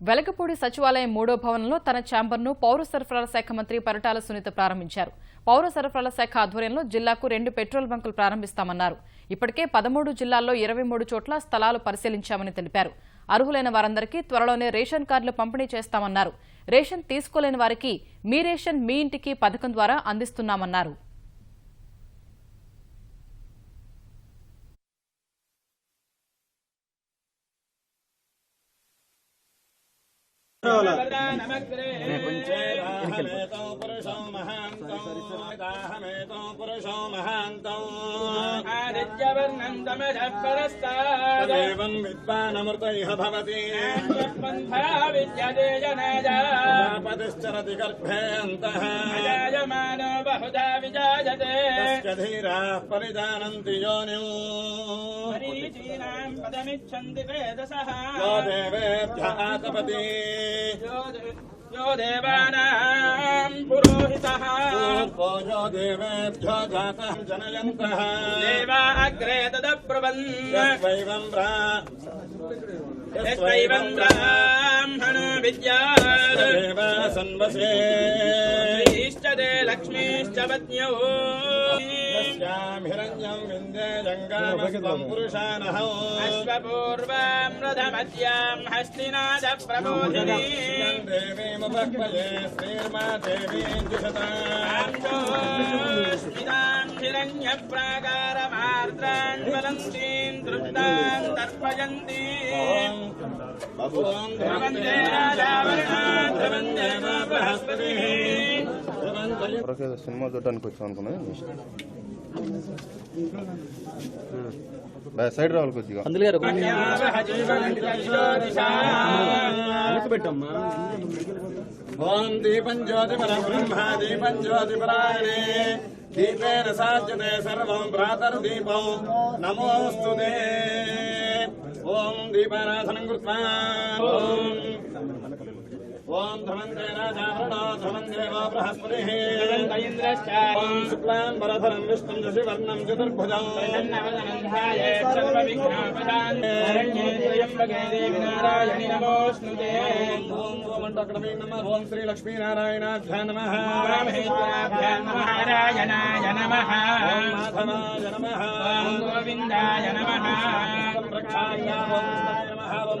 వెలగపూడి సచివాలయం మూడో భవనంలో తన ఛాంబర్ను పౌర సరఫరాల శాఖ మంత్రి పరిటాల సునీత ప్రారంభించారు. పౌర సరఫరాల శాఖ ఆధ్వర్యంలో జిల్లాకు రెండు పెట్రోల్ బంకులు ప్రారంభిస్తామన్నారు. ఇప్పటికే పదమూడు జిల్లాల్లో ఇరవై మూడు చోట్ల స్థలాలు పరిశీలించామని తెలిపారు. అర్హులైన వారందరికీ త్వరలోనే రేషన్ కార్డులు పంపిణీ చేస్తామన్నారు. రేషన్ తీసుకోలేని వారికి మీ రేషన్ మీ ఇంటికి పథకం ద్వారా అందిస్తున్నామన్నారు. దేవం విద్వానమృతైహ భవతి పతిశ్చరతి तदेवम् विद्वानमृत इह भवति। पन्था विद्यते जनाजापतिश्चरति बहुधा विजायते धीराः परिजानन्ति यो देवेभ्यः आतपति। यो देवानाम् पुरोहितः। तत्पोजो देवेभ्यो जातः जनयन्तः देवा अग्रे तदब्रुवन् यस्वैवम् यस्वैवम् ब्राह्मणो विद्यादेव सन्वसे। इष्टदे लक्ष्मीश्च पत्न्यौ। हिरण्यम् विन्दे जङ्गामस्तम् पुरुषानहौ हस्तिनाद प्रबोधिनी దిశతాం స్మితాం హిరణ్య ప్రాకారమార్ద్రాన్ జ్వలంతీం తృప్తాన్ తర్పయంతి సినిమా చూడడానికి వచ్చాం అనుకున్నా బా సైడ్ రావాలి కొద్దిగా. అందులో గారు ఓం దీపేన సాధ్యతే సర్వం నమోస్తు ఓం కృత్వా. ఓం రాజావృణో ధ్రువందేవో బృహస్పతిः ఓం శుక్లాం వరధరం విష్ణుం శశివర్ణం చతుర్భుజం ఓం శ్రీ లక్ష్మీనారాయణాభ్యా నమ నారాయణాయ నమ మాధవాయ నమ గోవిందాయ నమ రక్షాయ ఓం కృష్ణాయ నమ ఓం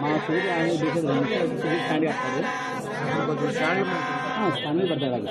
మా సూర్య ఆయన చేసేది రెండు నిమిషాలు సూర్యుడు స్టాండ్ చేస్తారు కొంచెం స్టాండ్ స్టాండ్ పడతాడు అది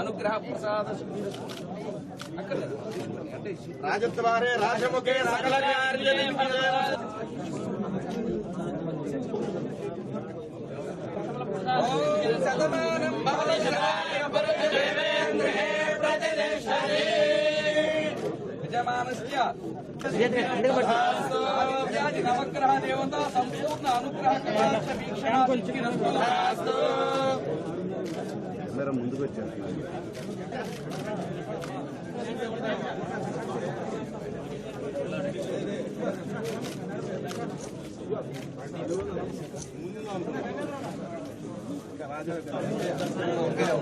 అనుగ్రహ ప్రసాద రాజద్వారే రాజముఖే సకల కార్య యజమానస్య నవగ్రహ దేవత సంపూర్ణ అనుగ్రహ వీక్షణ ముందుకు వచ్చారు ముందు ముందుకు వచ్చారు కూడా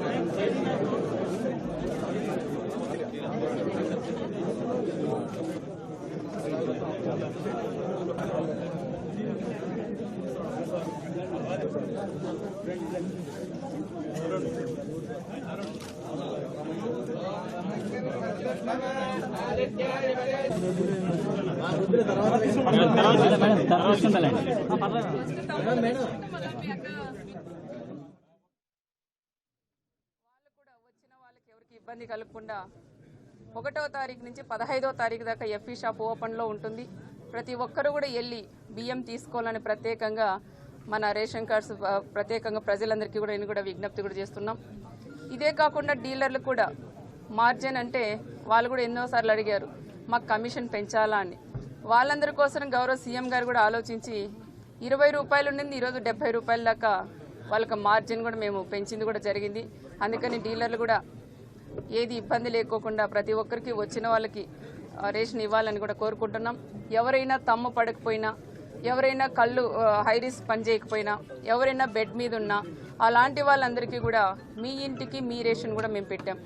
ఇబ్బంది కలగకుండా ఒకటో తారీఖు నుంచి పదహైదో తారీఖు దాకా ఎఫ్ఈ షాప్ ఓపెన్లో ఉంటుంది. ప్రతి ఒక్కరు కూడా వెళ్ళి బియ్యం తీసుకోవాలని ప్రత్యేకంగా మన రేషన్ కార్డ్స్ ప్రత్యేకంగా ప్రజలందరికీ కూడా నేను కూడా విజ్ఞప్తి కూడా చేస్తున్నాం. ఇదే కాకుండా డీలర్లు కూడా మార్జిన్ అంటే వాళ్ళు కూడా ఎన్నోసార్లు అడిగారు మాకు కమిషన్ పెంచాలా అని. వాళ్ళందరి కోసం గౌరవ సీఎం గారు కూడా ఆలోచించి ఇరవై రూపాయలు ఉండింది ఈరోజు డెబ్బై రూపాయల దాకా వాళ్ళకి మార్జిన్ కూడా మేము పెంచింది కూడా జరిగింది. అందుకని డీలర్లు కూడా ఏది ఇబ్బంది లేకోకుండా ప్రతి ఒక్కరికి వచ్చిన వాళ్ళకి రేషన్ ఇవ్వాలని కూడా కోరుకుంటున్నాం. ఎవరైనా తమ్ము పడకపోయినా ఎవరైనా కళ్ళు హై రిస్క్ పని చేయకపోయినా ఎవరైనా బెడ్ మీద ఉన్నా అలాంటి వాళ్ళందరికీ కూడా మీ ఇంటికి మీ రేషన్ కూడా మేము పెట్టాం.